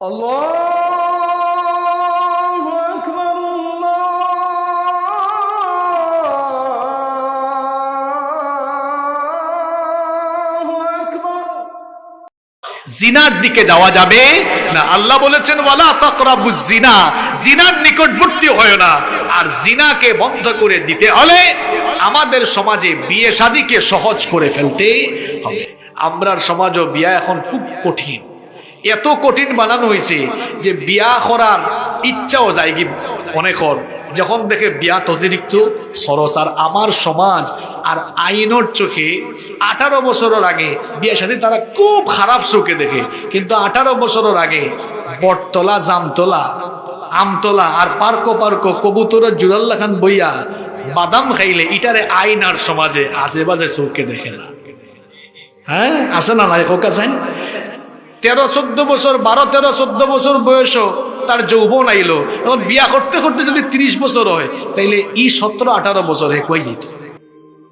الله أكبر الله أكبر জিনার দিকে যাওয়া যাবে না আল্লাহ বলেছেন ওয়ালা তাকরাবু জিনা জিনার নিকটবর্তী হয় না আর জিনাকে বন্ধ করে দিতে হলে আমাদের সমাজে বিয়ে শাদীকে সহজ করে ফেলতে হবে আমরার সমাজও বিয়া এখন খুব কঠিন এত কঠিন বানানো হয়েছে যে বিয়া করার ইচ্ছাও যায় কি অনেকর যখন দেখে বিয়াত অতিরিক্ত খরচ আর আমার সমাজ আর আইনের চোখে আঠারো বছরের আগে বিয়ে সাথে তারা খুব খারাপ চোখে দেখে। কিন্তু আঠারো বছরের আগে বটতলা, জামতলা, আমতলা আর পার্ক পার্ক কবুতরের জুরাল্লা খান বইয়া বাদাম খাইলে ইটারে আইন আর সমাজে আজে বাজে চৌকে দেখে না। হ্যাঁ আছে না নাই? আছেন তেরো চোদ্দ বছর, বারো, তেরো চোদ্দ বছর বয়সও তার যৌবন আইলো। এখন বিয়া করতে করতে যদি তিরিশ বছর হয়, তাইলে ই সতেরো, আঠারো বছর হে কই যেত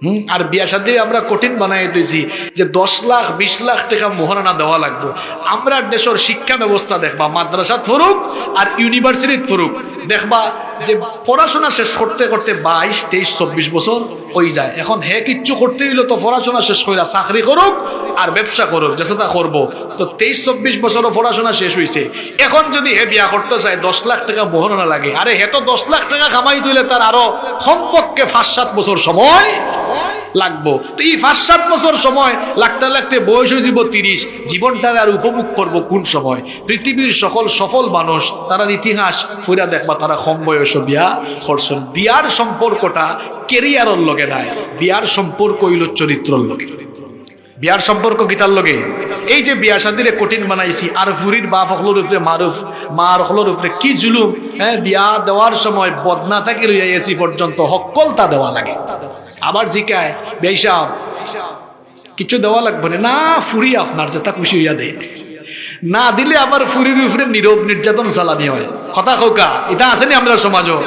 হুম? আর বিয়া সাথে আমরা কঠিন বানাই দিয়েছি যে দশ লাখ, বিশ লাখ টাকা মোহরানা দেওয়া লাগবে। আমরা দেশের শিক্ষা ব্যবস্থা দেখবা, মাদ্রাসা থরুক আর ইউনিভার্সিটি থরুক। দেখবা যে পড়াশোনা শেষ করতে করতে বাইশ, তেইশ, চব্বিশ বছর হয়ে যায়। এখন হে কিচ্ছু করতে হইল তো পড়াশোনা শেষ কইরা চাকরি করুক আর ব্যবসা করুক যেটা করব। তো তেইশ, চব্বিশ বছরও পড়াশোনা শেষ হয়েছে এখন যদি হে বিয়া করতে চায়, দশ লাখ টাকা মোহরানা লাগে। আরে হে তো দশ লাখ টাকা কামাই তুলে তার আরও কমপক্ষে পাঁচ, সাত বছর সময় লাগবো। তো এই পাঁচ, সাত বছর সময় লাগতে লাগতে বয়স হয়ে যাব তিরিশ। জীবনটা আর উপভোগ করব কোন সময়? পৃথিবীর সকল সফল মানুষ তারা ইতিহাস ফুরা দেখবা, তারা কম বয়স। বিয়া? করছেন বিয়ার সম্পর্কটা কেরিয়ারের লগে নাই। বিয়ার সম্পর্ক হইল চরিত্রর লগে। বিয়ার সম্পর্ক গীতার লগে? এই যে বিয়া শাদিরে কঠিন বানাইছি, আর ফুরির বাপ হকলোর উপরে মারুফ, মার হকলোর উপরে কি জুলুম? হ্যাঁ বিয়া দেওয়ার সময় বদনা থেকে এসি পর্যন্ত হকলতা দেওয়া লাগে। আবার জিকায় বেসাব কিছু দেওয়া লাগবে না, ফুরি আপনার, যেটা খুশি হইয়া দেয়। না দিলে আবার ফুরির উপরে নীরব নির্যাতন চালানি হয়। কথা খোকা এটা আসেনি আমরা সমাজও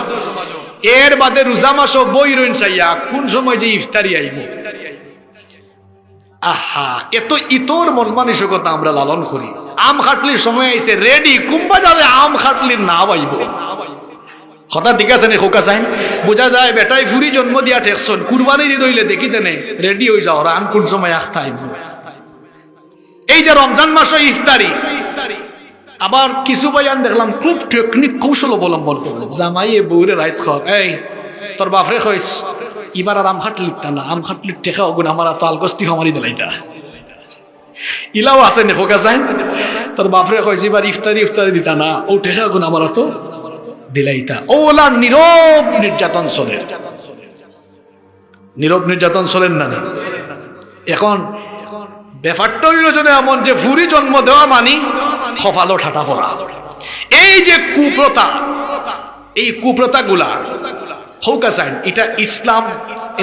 এর বাদে রোজা মাসও বই রইন চাইয়া কোন সময় যে ইফতারি আইব আহা, এত ইতর মন আমরা লালন করি। আম খাটলির সময় আইছে রেডি কুম্বা যাবে আম খাটলির না পাইব কথা ঠিক আছে নে খোকা চাইন বোঝা যায়, বেটাই ফুরি জন্ম দিয়া ঠেকছন কুরবানি দি দইলে দেখি তেনে রেডি হয়ে যাও আন কোন সময় আখতা আইব এই যে রমজান মাস ইফতারি, আবার কিছু বয়ান দেখলাম, খুব টেকনিক কৌশল অবলম্বন করল। জামাইয়ে বউরে রাইত খর এই, তোর বাপরে কইস এবার আর আম খাটলিক তা না আম খাটলিক টেকা অগুন আমার তো আলগস্তি হমারি দিলাইতা। ইলাও আছে নে, খোকা চাইন তোর বাপরে কইস এবার ইফতারি ইফতারি দিতা না, ও টেকা অগুন আমার তো দিলাইতা। ওলা নীরব নির্যাতন চলে। নীরব নির্যাতন চলেন না। এখন ব্যাপারটা হইল যেন এমন যে ভুরি জন্ম দেওয়া মানি খফালো ঠাটা পড়া। এই যে কুপ্রতা, এই কুপ্রতা গুলা হৌকা চাইন এটা ইসলাম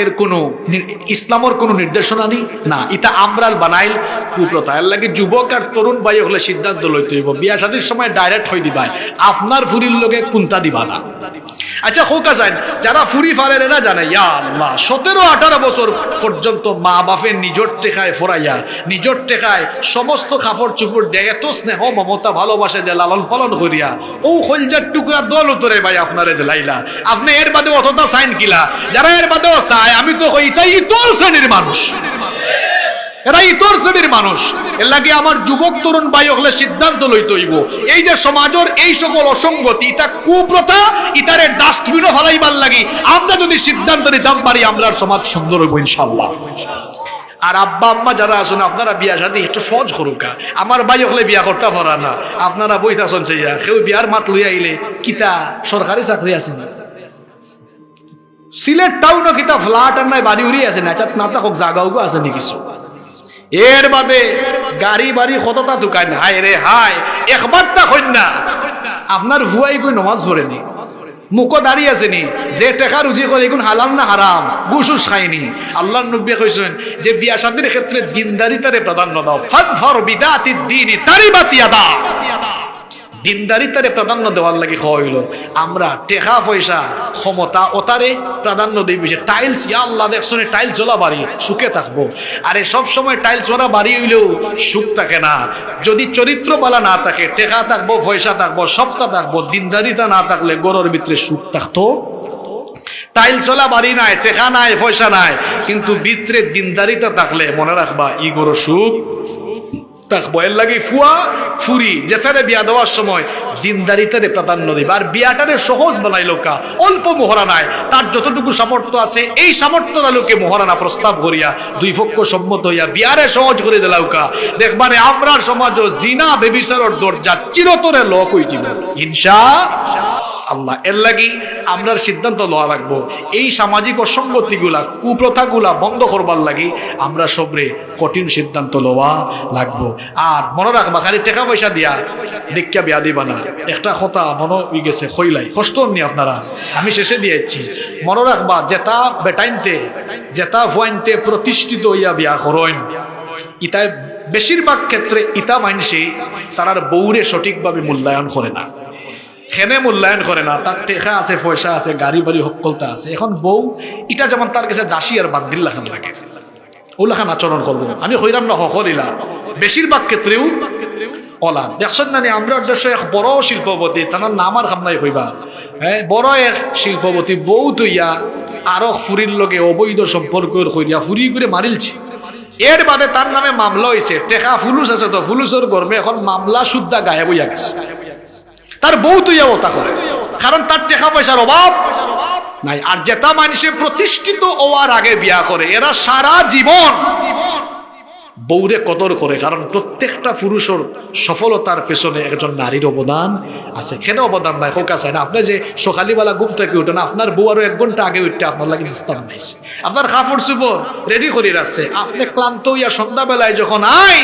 এর কোনো ইসলামর কোনো নির্দেশনা নেই? না, এটা আমরাল বানাইল কুপ্রতা এর লাগে যুবক আর তরুণ হলে সিদ্ধান্ত লইতে হইব। বিয়া সময় ডাইরেক্ট হই দিবাই। আপনার ফুরির লোকে কুন্তা দিবা না। আচ্ছা যারা ফুরি ফালের এরা জানে, ইয়া আল্লাহ, সতেরো, আঠারো বছর পর্যন্ত মা বাপের নিজর টেকায় ফোরাইয়া, নিজর টেকায় সমস্ত কাপড় চুপড় দেয় এত স্নেহ, মমতা, ভালোবাসে দে লালন পালন করিয়া ও হলজার টুকরা দল উতরে ভাই আপনারে দিলাইলা। আপনি এর বাদে অতটা সাইন কিলা? যারা এর বাদেও চায়, আমি তো কই তাই তোর শ্রেণির মানুষ। এরা ইতর শ্রেণির মানুষ। এর লাগে আমার যুবক, তরুণ ভাই হলে সিদ্ধান্ত লইতে হইব। এই যে সমাজের এই সকল অসঙ্গতি ইটা কুপ্রথা ইতারে ডাস্টবিনও ফেলাইবার লাগি। আমরা যদি সিদ্ধান্ত নিতাম পারি, আমরা সমাজ সুন্দর হইব ইনশাল্লাহ আর আব্বা, আম্মা যারা আছেন, আপনারা বিয়া শাদী একটু সহজ করুকা আমার ভাই হলে বিয়া করতে পারা না। আপনারা বইতা চলছে ইয়া কেউ বিয়ার মাত লই আইলে, কিতা সরকারি চাকরি আছে না? সিলেট টাউনও কিতা ফ্ল্যাট আর নাই, বাড়ি উড়ি আছে না না থাকক জাগাও আছে নি কিছু। এর বাদে গাড়ি বাড়ি কতটা দোকান হাই রে হাই একবার তা না আপনার ভুয়াই কই নমাজ পড়েনি মুখো দাঁড়িয়ে আছেনি যে টেকা রুজি করে এগুন হালাল না হারাম, গুসুস খাইনি আল্লাহ নব্বী কইছেন যে বিয়া শাদির ক্ষেত্রে দিনদারি তারে প্রাধান্য দাও। ফাদফর বিদাতি দিনি তারি বাতিয়া দা দিনদারিতারে প্রাধান্য দেওয়ার লাগে হইল। আমরা টেকা পয়সা, ক্ষমতা ওতারে প্রাধান্য দিই বেশি টাইলস, ইয়া আল্লাহ দেখছনে টাইলস ওলা বাড়ি, সুখে থাকব। আরে সব সময় টাইলস ওরা বাড়ি হইলেও সুখ থাকে না। যদি চরিত্র বালা না থাকে, টেকা থাকব, পয়সা থাকব, সবটা থাকব, দিনদারিতা না থাকলে গরুর ভিতরে সুখ থাকতো। টাইল চলা বাড়ি নাই, টেকা নাই, পয়সা নাই, কিন্তু ভিতরে দিনদারিতা থাকলে মনে রাখবা, ই গরু সুখ। থাকব এর লাগে ফুয়া, ফুরি যেসারে বিয়া দেওয়ার সময় দিনদারিতারে প্রাধান্য দিবা। আর বিয়াটারে সহজ বানাইলো কা অল্প মোহরা নাই। তার যতটুকু সামর্থ্য আছে, এই সামর্থ্য আলোকে মোহরানা প্রস্তাব করিয়া দুই পক্ষ সম্মত হইয়া বিয়ারে সহজ করে দিলাও কা দেখবানে আমরা সমাজও জিনা, বেবিচারর দরজা চিরতরে লোক হইছিল ইনশা আল্লাহ। এর লাগি আমরা সিদ্ধান্ত লওয়া লাগবো। এই সামাজিক অসঙ্গতিগুলা, কুপ্রথাগুলা বন্ধ করবার লাগি আমরা সবরে কঠিন সিদ্ধান্ত লওয়া লাগবো। আর মনে রাখবা, খালি টাকা পয়সা দিয়া দেখিয়া বিয়া দিবা না। একটা কথা মনে হয়ে গেছে হইলাই কষ্ট নি আপনারা? আমি শেষে দিয়েছি। মনে রাখবা, যেটা বেটাইনতে, যেটা ফুয়াইনতে প্রতিষ্ঠিত হইয়া বিয়া করেন ইতায় বেশিরভাগ ক্ষেত্রে ইতা মানসে তারার বউরে সঠিকভাবে মূল্যায়ন করে না। খেনে মূল্যায়ন করে না, তার টেকা আছে, পয়সা আছে, গাড়ি বাড়ি সকলতা আছে। এখন বউ এটা যেমন তার কাছে দাসী আর বান্দিল্লাখান লাগে। ওলাখান আচরণ করব আমি হইলাম না হকরিলা। বেশিরভাগ ক্ষেত্রেও অলা। দেখছেন নি আমরা দেশে এক বড় শিল্পপতি তার নাম আর খামনাই হইবা। হ্যাঁ বড় এক শিল্পপতি, বউ তৈয়া আরও ফুরির লগে অবৈধ সম্পর্ক হইয়া ফুরি করে মারিলছে। এর বাদে তার নামে মামলা হয়েছে টেকা ফুলুস আছে তো, ফুলুসের গর্মে এখন মামলা শুদ্ধা গায়েব হইয়া গেছে। তার বউ তুই অবতা করে। কারণ তার টাকা পয়সার অভাব নাই। আর যেটা মানুষে প্রতিষ্ঠিত হওয়ার আগে বিয়া করে, এরা সারা জীবন জীবন বউরে কদর করে, কারণ প্রত্যেকটা পুরুষের সফলতার পেছনে একজন নারীর অবদান আছে। কেন অবদান নাই? হোক আছে না। আপনি যে সকালবেলা ঘুম থেকে উঠেন আপনার বউ আরও এক ঘণ্টা আগে উঠতে আপনার লাগে নাস্তা বানাইছে। আপনার কাপড় চুপড় রেডি করে রাখছে। আপনি ক্লান্ত হইয়া সন্ধ্যাবেলায় যখন আই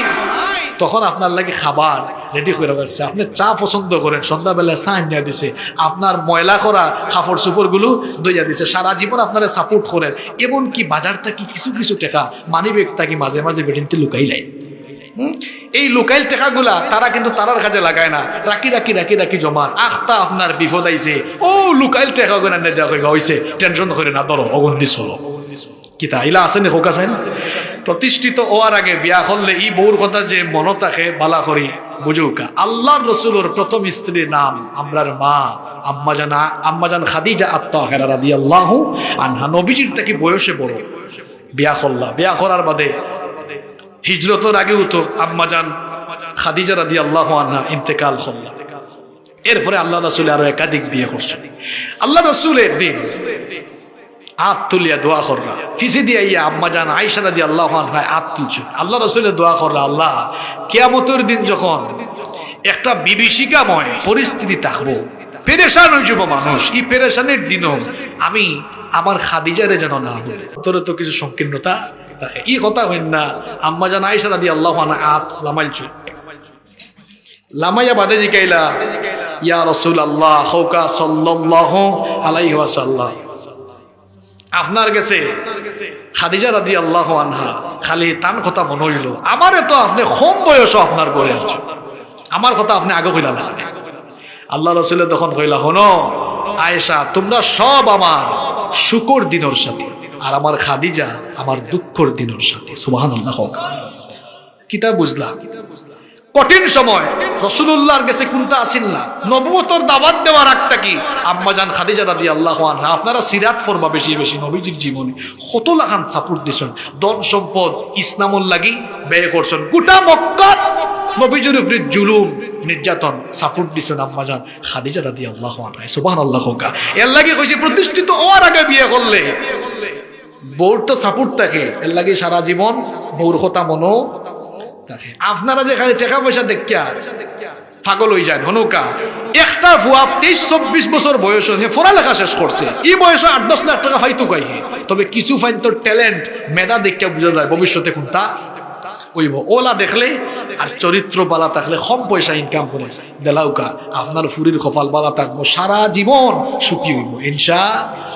তখন আপনার লাগে খাবার রেডি করে রাখছে। আপনি চা পছন্দ করেন, সন্ধ্যাবেলায় চা আনিয়া দিছে। আপনার ময়লা করা কাপড় চুপড়গুলো দইয়া দিছে। সারা জীবন আপনারা সাপোর্ট করেন। এমনকি বাজার থাকি কিছু কিছু টাকা মানি ব্যাগ থাকি মাঝে মাঝে বেডিনতে লুকাই লাই হুম? এই লোকাইল টেকাগুলা তারা কিন্তু তারার কাজে লাগায় না। রাখি রাখি রাখি রাখি জমা। আখতা আপনার বিপদ আইছে। ও লোকাইল টাকা গুলা নেওয়া হয়েছে টেনশন করে না ধরো অগন্দি চলো কিতা ইলা আছে নি হোক আছে প্রতিষ্ঠিত হওয়ার আগে বিয়া করলে ই বউর কথা যে মন থাকে বালা করি বুঝুকা আল্লাহ রসুলোর প্রথম স্ত্রীর নাম আমরার মা আম্মাজান আম্মাজান খাদিজা আত্মা রাদি আল্লাহ আনহা। নবীজির থেকে বয়সে বড়। বিয়া করলা বিয়া করার বাদে হিজরতের আগেও তো আম্মাজান খাদিজা রাদি আল্লাহ আনহা ইন্তেকাল করলা। এরপরে আল্লাহ রসুল আরও একাধিক বিয়ে করছে। আল্লাহ রসুল একদিন হাত তুলিয়া দোয়া করলা। ফিসি দিয়া ইয়া আম্মা জান আইসা দি আল্লাহ হাত তুলছে। আল্লাহ রসুলে দোয়া করলা, আল্লাহ, কেয়ামতের দিন যখন একটা বিভীষিকাময় পরিস্থিতি থাকব, পেরেশান হয়ে যাব মানুষ, এই পেরেশানের দিনও আমি আমার খাদিজারে যেন না বলে তোর তো কিছু সংকীর্ণতা থাকে ই কথা হইন না আম্মা জান দি আল্লাহ আত লামাইলছু। লামাইয়া বাদে জিকাইলা, ইয়া রসুল আল্লাহ হৌকা সাল্লাহ আলাইহি ওয়াসাল্লাম। আপনার গেছে, খাদিজা রাদি আল্লাহ আনহা, খালি তান কথা মনে হইল। আমারে তো আপনি কম বয়স আপনার করে আছো। আমার কথা আপনি আগে কইলা না। আল্লাহ রসুলে তখন কইলা হনো আয়েশা, তোমরা সব আমার শুকর দিনের সাথে। আর আমার খাদিজা আমার দুঃখর দিনের সাথে সুবাহান আল্লাহ কিতা বুঝলাম কঠিন সময়। রসুল্লাহর কাছে কোনটা আসিল না? নবুয়তর দাবাত দেওয়ার একটা কি? আম্মাজান খাদিজা রাদি আল্লাহ আনহা, আপনারা সিরাত ফরবা বেশি বেশি নবীজির জীবনে কত লাখান সাপোর্ট দিছেন। ধন সম্পদ, ইসলামুল লাগি ব্যয় করছেন। গোটা মক্কাত নবীজির উপরে জুলুম, নির্যাতন সাপোর্ট দিছেন আম্মাজান খাদিজা রাদি আল্লাহ আনহা সুবাহ আল্লাহ এর লাগে কইছে, প্রতিষ্ঠিত হওয়ার আগে বিয়ে করলে। বউর তো সাপোর্ট থাকে। এর লাগে সারা জীবন বউর কথা মনো থাকে আপনারা যে খালি টাকা পয়সা দেখিয়া পাগল হয়ে যান হনুকা একটা ভুয়া তেইশ, চব্বিশ বছর বয়স হে পড়ালেখা শেষ করছে। এই বয়সে আট, দশ লাখ টাকা ফাইতো গাই তবে কিছু ফাইন তোর ট্যালেন্ট মেধা দেখিয়া বোঝা যায় ভবিষ্যতে কোনটা ওইব ওলা দেখলে আর চরিত্র বালা থাকলে কম পয়সা ইনকাম করে। দেলাউকা, আপনার ফুরির কপাল বালা থাকব, সারা জীবন সুখী হইব ইনশা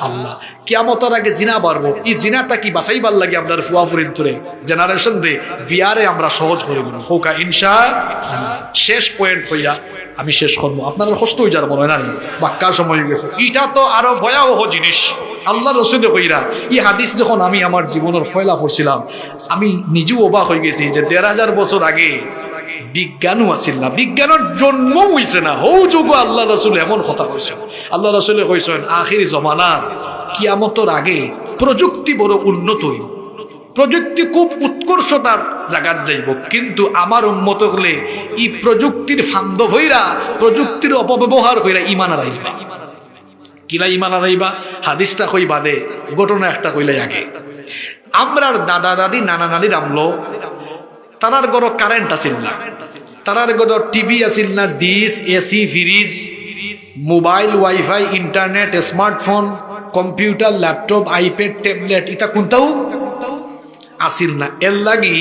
আল্লাহ কিয়ামতের আগে জিনা বাড়বো। এই জিনাটা কি বাসাইবার লাগে আমরা ফুয়া ফুরিন তুরে জেনারেশন রে, বিয়ারে আমরা সহজ করে নেব হোকা ইনশা শেষ পয়েন্ট হইয়া আমি শেষ করব। আপনারা কষ্ট হয়ে যার মনে হয় না বাক্কার সময় গেছে। এটা তো আরও ভয়াবহ জিনিস। আল্লাহ রসুলে কইরা, এই হাদিস যখন আমি আমার জীবনের ফয়লা পড়ছিলাম, আমি নিজেও অবাক হয়ে গেছি যে দেড় হাজার বছর আগে বিজ্ঞানও আছিল না। বিজ্ঞানের জন্ম হইছে না। হৌ যুগ আল্লাহ রসুল এমন কথা কইছে আল্লাহ রসুলে কইছেন আখির জমানার কিয়ামতর আগে প্রযুক্তি বড় উন্নত হইব। প্রযুক্তি খুব উৎকর্ষতার জায়গার যাইব। কিন্তু আমার উন্মত হলে ই প্রযুক্তির ফান্দ হইরা প্রযুক্তির অপব্যবহার হইরা ইমান আইবা কিলা ইমান আইবা হাদিসটা কই বাদে ঘটনা একটা কইলাই আগে। আমরার দাদা দাদি নানা নানির আমলো তারার গড় কারেন্ট আছিল না। তারার গড় টিভি আছিল না dish AC fridge mobile wifi internet smartphone computer laptop iPad tablet ইটা কোনটাও আসিল না। এর লাগি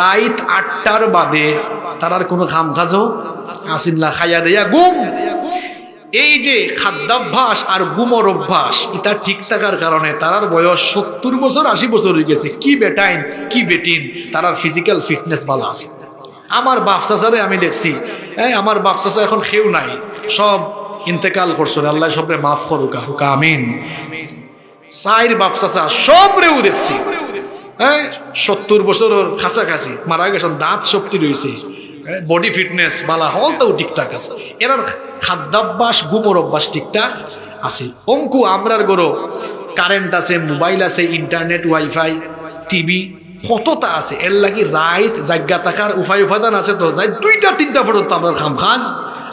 রাইত আটটার বাদে তারার কোনো খাম কাজও আসিল না। খাইয়া দেয়া গুম এই যে খাদ্যাভ্যাস আর গুমর অভ্যাস, এটা ঠিক থাকার কারণে তারার বয়স সত্তর বছর, আশি বছর হয়ে গেছে। কি বেটাইন, কি বেটিন, তারার ফিজিক্যাল ফিটনেস ভালো আছে। আমার বাপ চাচারে আমি দেখছি, এই আমার বাপ চাচা এখন খেউ নাই, সব ইন্তেকাল করছ, আল্লাহ সবরে মাফ করুকা হুকা আমিন। সাইর বাপ চাচা সব রেউ দেখছি হ্যাঁ সত্তর বছর বছরের কাছাকাছি, মারা গেছেন, দাঁত শক্তি রয়েছে। বডি ফিটনেস বালা হল তো ঠিকঠাক আছে। এরার খাদ্যাভ্যাস গুমর অভ্যাস ঠিকঠাক আছে। অঙ্কু, আমরার গরো কারেন্ট আছে মোবাইল আছে ইন্টারনেট ওয়াইফাই টিভি কতটা আছে? এর লাগি রাইট জায়গা থাকার উপায় উপাদান আছে তো? যাই দুইটা, তিনটা পর্যন্ত আমরা খাম খাজ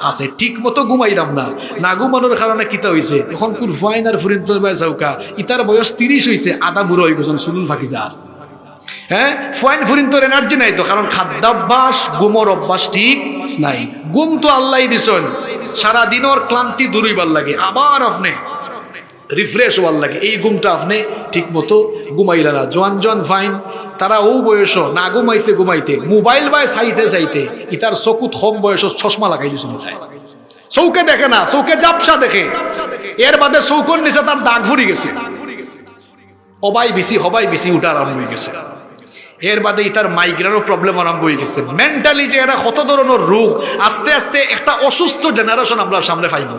আছে। ঠিক মতো ঘুমাইলাম না। না ঘুমানোর কারণে কিতা হয়েছে এখন কুর ফাইন আর ফুরিন চৌকা ইতার বয়স তিরিশ হয়েছে আধা বুড়ো হয়ে গেছেন শুনুন ফাঁকি যা হ্যাঁ? ফাইন ফুরিন তোর এনার্জি নাই তো, কারণ খাদ্যাভ্যাস গুমর অভ্যাস ঠিক নাই। গুম তো আল্লাহ দিছেন। সারা দিনের ক্লান্তি দূর হইবার লাগে, আবার আপনি রিফ্রেশ হওয়ার লাগে। এই ঘুমটা আপনি ঠিক মতো ঘুমাইলা না। জোয়ান জোয়ান ফাইন তারা ও বয়স না ঘুমাইতে ঘুমাইতে, মোবাইল বাই চাইতে চাইতে, ইতার চকুত কম বয়স চশমা লাগাই দিছিল চৌকে দেখে না, চৌকে জাপসা দেখে। এর বাদে চৌকর নিচে তার দাগ ভরি গেছে। হবাই বেশি হবাই বেশি উঠার আরম্ভ হয়ে গেছে। এর বাদে তার মাইগ্রেনও প্রবলেম আরম্ভ হয়ে গেছে। মেন্টালি যে এরা কত ধরনের রোগ, আস্তে আস্তে একটা অসুস্থ জেনারেশন আমরা সামনে পাইব।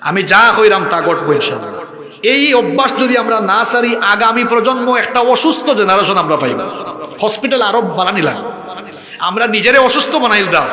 আমি যা হইলাম তা ঘটবো ইনশাল্লাহ এই অভ্যাস যদি আমরা না সারি, আগামী প্রজন্ম একটা অসুস্থ জেনারেশন আমরা পাইব। হসপিটাল আরও বানানি আমরা নিজেরে অসুস্থ বানাইলাম